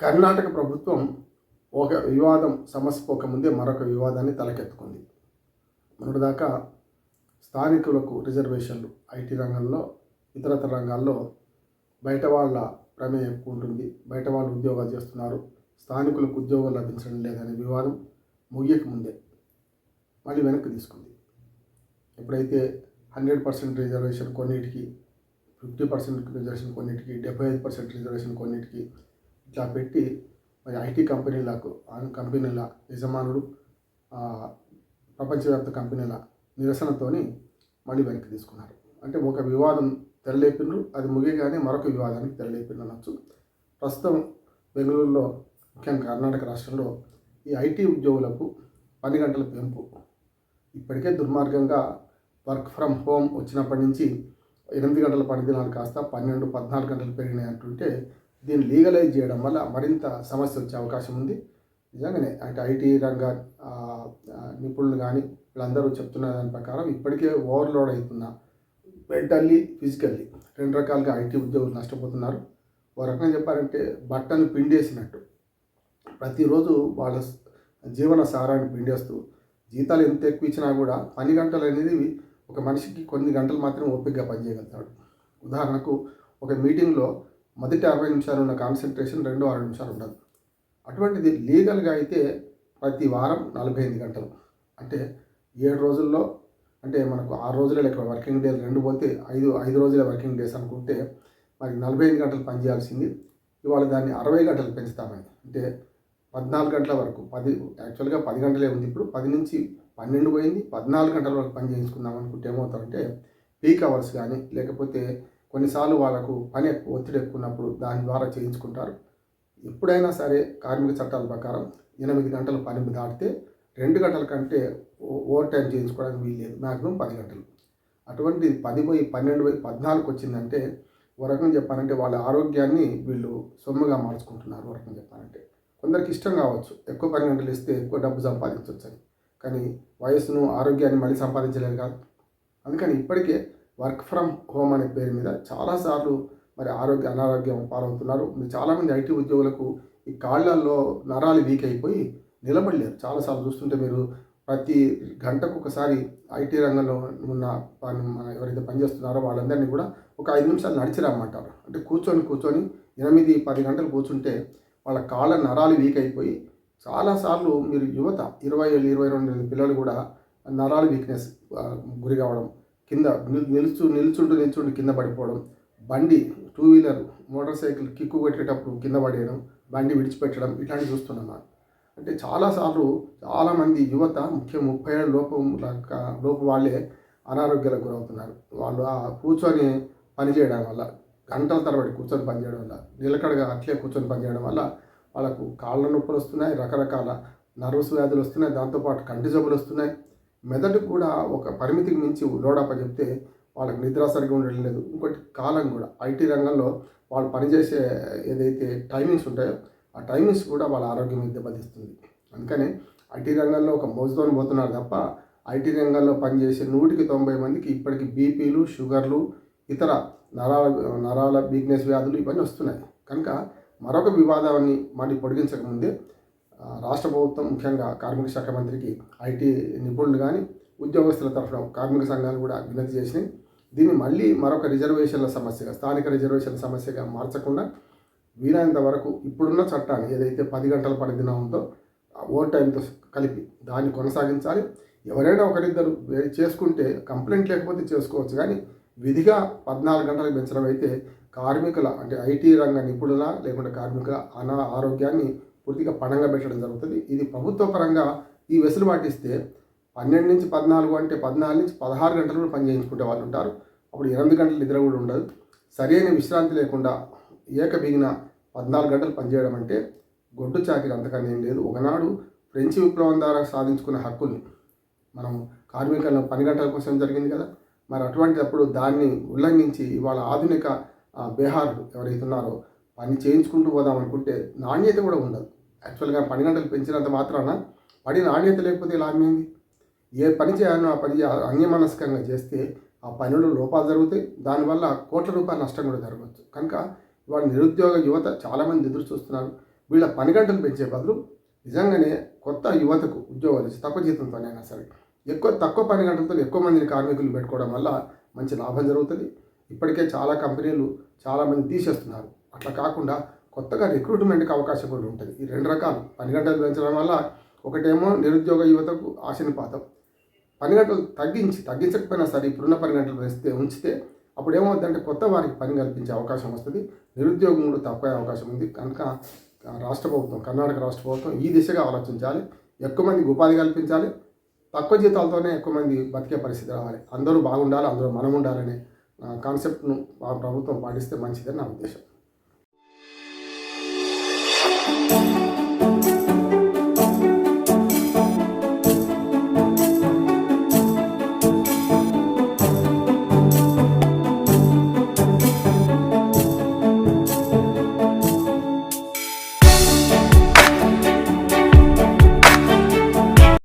కర్ణాటక ప్రభుత్వం ఒక వివాదం సమస్యపోకముందే మరొక వివాదాన్ని తలకెత్తుకుంది. మొన్నటిదాకా స్థానికులకు రిజర్వేషన్లు ఐటీ రంగంలో ఇతరతర రంగాల్లో బయట వాళ్ళ ప్రమేయం ఎక్కువ ఉంటుంది బయట వాళ్ళు ఉద్యోగాలు చేస్తున్నారు. స్థానికులకు ఉద్యోగం లభించడం లేదనే వివాదం ముగియక ముందే మళ్ళీ వెనక్కి తీసుకుంది. ఎప్పుడైతే హండ్రెడ్ పర్సెంట్ రిజర్వేషన్ కొన్నిటికి ఫిఫ్టీ పర్సెంట్ రిజర్వేషన్ కొన్నిటికి డెబ్బై ఐదు పర్సెంట్ రిజర్వేషన్ కొన్నిటికి ఇట్లా పెట్టి మరి ఐటీ కంపెనీలకు కంపెనీల యజమానులు ప్రపంచవ్యాప్త కంపెనీల నిరసనతోని మళ్ళీ వెనక్కి తీసుకున్నారు. అంటే ఒక వివాదం తెరలేపినరు అది ముగియగానే మరొక వివాదానికి తెరలేపిన అనొచ్చు ప్రస్తుతం బెంగళూరులో ముఖ్యంగా కర్ణాటక రాష్ట్రంలో ఈ ఐటీ ఉద్యోగులకు పని గంటల పెంపు. ఇప్పటికే దుర్మార్గంగా వర్క్ ఫ్రమ్ హోమ్ వచ్చినప్పటి నుంచి ఎనిమిది గంటల పని దినాలు కాస్త పన్నెండు పద్నాలుగు గంటలు పెరిగినాయి అంటుంటే దీన్ని లీగలైజ్ చేయడం వల్ల మరింత సమస్య వచ్చే అవకాశం ఉంది. నిజంగానే అంటే ఐటీ రంగ నిపుణులు కానీ వీళ్ళందరూ చెప్తున్న దాని ప్రకారం ఇప్పటికే ఓవర్లోడ్ అవుతున్న మెంటల్లీ ఫిజికల్లీ రెండు రకాలుగా ఐటీ ఉద్యోగులు నష్టపోతున్నారు. ఓ రకంగా చెప్పాలంటే బట్టను పిండేసినట్టు. ప్రతిరోజు వాళ్ళ జీవన సారాన్ని పిండేస్తూ జీతాలు ఎంత ఎక్కువ ఇచ్చినా కూడా పని గంటలు అనేది ఒక మనిషికి కొన్ని గంటలు మాత్రం ఓపికగా పనిచేయగలుగుతాడు. ఉదాహరణకు ఒక మీటింగ్లో మొదటి అరవై నిమిషాలు ఉన్న కాన్సన్ట్రేషన్ రెండో అరవై నిమిషాలు ఉండదు. అటువంటిది లీగల్గా అయితే ప్రతి వారం నలభై ఐదు గంటలు. అంటే ఏడు రోజుల్లో అంటే మనకు ఆరు రోజులే లెక్క వర్కింగ్ డేస్ రెండు పోతే ఐదు ఐదు రోజులే వర్కింగ్ డేస్ అనుకుంటే మరి నలభై ఐదు గంటలు పనిచేయాల్సింది ఇవాళ దాన్ని అరవై గంటలు పెంచుతామని అంటే పద్నాలుగు గంటల వరకు పది యాక్చువల్గా పది గంటలే ఉంది ఇప్పుడు. పది నుంచి పన్నెండు పోయింది. పద్నాలుగు గంటల వరకు పని చేయించుకుందాం అనుకుంటే ఏమవుతారంటే పీక్ అవర్స్ కానీ లేకపోతే కొన్నిసార్లు వాళ్ళకు పని ఎక్కువ ఒత్తిడి ఎక్కువ ఉన్నప్పుడు దాని ద్వారా చేయించుకుంటారు. ఎప్పుడైనా సరే కార్మిక చట్టాల ప్రకారం ఎనిమిది గంటల పని దాటితే రెండు గంటల కంటే ఓ- ఓవర్ టైం చేయించుకోవడానికి వీల్లేదు. మ్యాక్సిమం పది గంటలు. అటువంటి పది పోయి పన్నెండు పోయి పద్నాలుగు వచ్చిందంటే వరకం రకంగా చెప్పాలంటే వాళ్ళ ఆరోగ్యాన్ని వీళ్ళు సొమ్ముగా మార్చుకుంటున్నారు వరకం రకంగా చెప్పాలంటే. కొందరికి ఇష్టం కావచ్చు. ఎక్కువ పని గంటలు ఇస్తే ఎక్కువ డబ్బు సంపాదించవచ్చు అని కానీ వయస్సును ఆరోగ్యాన్ని మళ్ళీ సంపాదించలేరు కాదు. అందుకని ఇప్పటికే వర్క్ ఫ్రమ్ హోమ్ అనే పేరు మీద చాలాసార్లు మరి ఆరోగ్య అనారోగ్యం పాలవుతున్నారు. మీరు చాలామంది ఐటీ ఉద్యోగులకు ఈ కాళ్ళల్లో నరాలు వీక్ అయిపోయి నిలబడలేరు. చాలాసార్లు చూస్తుంటే మీరు ప్రతి గంటకు ఒకసారి ఐటీ రంగంలో ఉన్న పని మన ఎవరైతే పనిచేస్తున్నారో వాళ్ళందరినీ కూడా ఒక ఐదు నిమిషాలు నడిచి రమ్మంటారు అంటే కూర్చొని కూర్చొని ఎనిమిది పది గంటలు కూర్చుంటే వాళ్ళ కాళ్ళ నరాలు వీక్ అయిపోయి చాలాసార్లు మీరు యువత ఇరవై ఏళ్ళు ఇరవై రెండు పిల్లలు కూడా నరాలు వీక్నెస్ గురి కావడం కింద నిలుచు నిల్చుంటూ నిల్చుంటూ కింద పడిపోవడం. బండి two wheeler motorcycle kick కొట్టేటప్పుడు కింద పడేయడం బండి విడిచిపెట్టడం ఇట్లాంటివి చూస్తున్నాం అంటే చాలాసార్లు చాలామంది యువత ముఖ్యం ముప్పై ఏళ్ళ లోపం లోపు వాళ్ళే అనారోగ్యాలకు గురవుతున్నారు. వాళ్ళు ఆ కూర్చొని పని చేయడం వల్ల గంటల తరబడి కూర్చొని పనిచేయడం వల్ల నిలకడగా అట్లే కూర్చొని పనిచేయడం వల్ల వాళ్ళకు కాళ్ళ నొప్పులు వస్తున్నాయి రకరకాల నర్వస్ వ్యాధులు వస్తున్నాయి దాంతోపాటు కంటి జబ్బులు వస్తున్నాయి. మెదడు కూడా ఒక పరిమితికి మించి లోడప్ప చెప్తే వాళ్ళకి నిద్ర సరిగా ఉండడం లేదు. ఇంకోటి కాలం కూడా. ఐటీ రంగంలో వాళ్ళు పనిచేసే ఏదైతే టైమింగ్స్ ఉంటాయో ఆ టైమింగ్స్ కూడా వాళ్ళ ఆరోగ్యం మీద దెబ్బతీస్తుంది. అందుకనే ఐటీ రంగంలో ఒక మోజుతోని పోతున్నారు తప్ప ఐటీ రంగంలో పనిచేసే నూటికి తొంభై మందికి ఇప్పటికి బీపీలు షుగర్లు ఇతర నరాల నరాల వీక్నెస్ వ్యాధులు ఇవన్నీ వస్తున్నాయి. కనుక మరొక వివాదాన్ని మళ్ళీ పొడిగించకముందే రాష్ట్ర ప్రభుత్వం ముఖ్యంగా కార్మిక శాఖ మంత్రికి ఐటీ నిపుణులు కానీ ఉద్యోగస్తుల తరఫున కార్మిక సంఘాలు కూడా వినతి చేసినాయి. దీన్ని మళ్ళీ మరొక రిజర్వేషన్ల సమస్యగా స్థానిక రిజర్వేషన్ల సమస్యగా మార్చకుండా వీలైనంత వరకు ఇప్పుడున్న చట్టాన్ని ఏదైతే పది గంటల పని దినం ఉందో ఓవర్ టైంతో కలిపి దాన్ని కొనసాగించాలి. ఎవరైనా ఒకరిద్దరు చేసుకుంటే కంప్లైంట్ లేకపోతే చేసుకోవచ్చు కానీ విధిగా పద్నాలుగు గంటలకు పెంచడం అయితే కార్మికుల అంటే ఐటీ రంగ నిపుణుల లేకుంటే కార్మికుల అనా ఆరోగ్యాన్ని పూర్తిగా పణంగా పెట్టడం జరుగుతుంది. ఇది ప్రభుత్వ పరంగా ఈ వెసులుబాటు ఇస్తే పన్నెండు నుంచి పద్నాలుగు అంటే పద్నాలుగు నుంచి పదహారు గంటలు కూడా పని వాళ్ళు ఉంటారు. అప్పుడు ఎనిమిది గంటలు నిద్ర కూడా ఉండదు. సరైన విశ్రాంతి లేకుండా ఏకబిగిన పద్నాలుగు గంటలు పనిచేయడం అంటే గొడ్డు చాకిరి అంతకన్నా ఏం లేదు. ఒకనాడు ఫ్రెంచ్ విప్లవం ద్వారా సాధించుకున్న హక్కుల్ని మనం కార్మికుల పని గంటల కోసం జరిగింది కదా. మరి అటువంటిప్పుడు దాన్ని ఉల్లంఘించి ఇవాళ ఆధునిక బీహార్ ఎవరైతే ఉన్నారో పని చేయించుకుంటూ పోదాం అనుకుంటే నాణ్యత కూడా ఉండదు. యాక్చువల్గా పని గంటలు పెంచినంత మాత్రాన పని నాణ్యత లేకపోతే లాభం ఏంది ఏ పని చేయాలో ఆ పని అన్యమనస్కంగా చేస్తే ఆ పనిలో లోపాలు జరుగుతాయి. దానివల్ల కోట్ల రూపాయల నష్టం కూడా జరగవచ్చు. కనుక ఇవాళ నిరుద్యోగ యువత చాలామంది ఎదురు చూస్తున్నారు వీళ్ళ పని గంటలు పెంచే బదులు నిజంగానే కొత్త యువతకు ఉద్యోగాలు ఇచ్చి తక్కువ జీతంతోనైనా సరే ఎక్కువ తక్కువ పని గంటలతో ఎక్కువ మందిని కార్మికులు పెట్టుకోవడం వల్ల మంచి లాభం జరుగుతుంది. ఇప్పటికే చాలా కంపెనీలు చాలామంది తీసేస్తున్నారు. అట్లా కాకుండా కొత్తగా రిక్రూట్మెంట్కి అవకాశం కూడా ఉంటుంది. ఈ రెండు రకాలు. పని గంటలు పెంచడం వల్ల ఒకటేమో నిరుద్యోగ యువతకు ఆశనిపాతం పని గంటలు తగ్గించి తగ్గించకపోయినా సరే ఇప్పుడున్న పని గంటలు పెంచితే ఉంచితే అప్పుడు ఏమవుతుందంటే కొత్త వారికి పని కల్పించే అవకాశం వస్తుంది. నిరుద్యోగం కూడా తక్కువ అవకాశం ఉంది. కనుక రాష్ట్ర ప్రభుత్వం కర్ణాటక రాష్ట్ర ప్రభుత్వం ఈ దిశగా ఆలోచించాలి. ఎక్కువ మందికి ఉపాధి కల్పించాలి. తక్కువ జీతాలతోనే ఎక్కువ మంది బతికే పరిస్థితి రావాలి. అందరూ బాగుండాలి అందరూ మనం ఉండాలనే కాన్సెప్ట్ను ప్రభుత్వం పాటిస్తే మంచిదని నా ఉద్దేశం.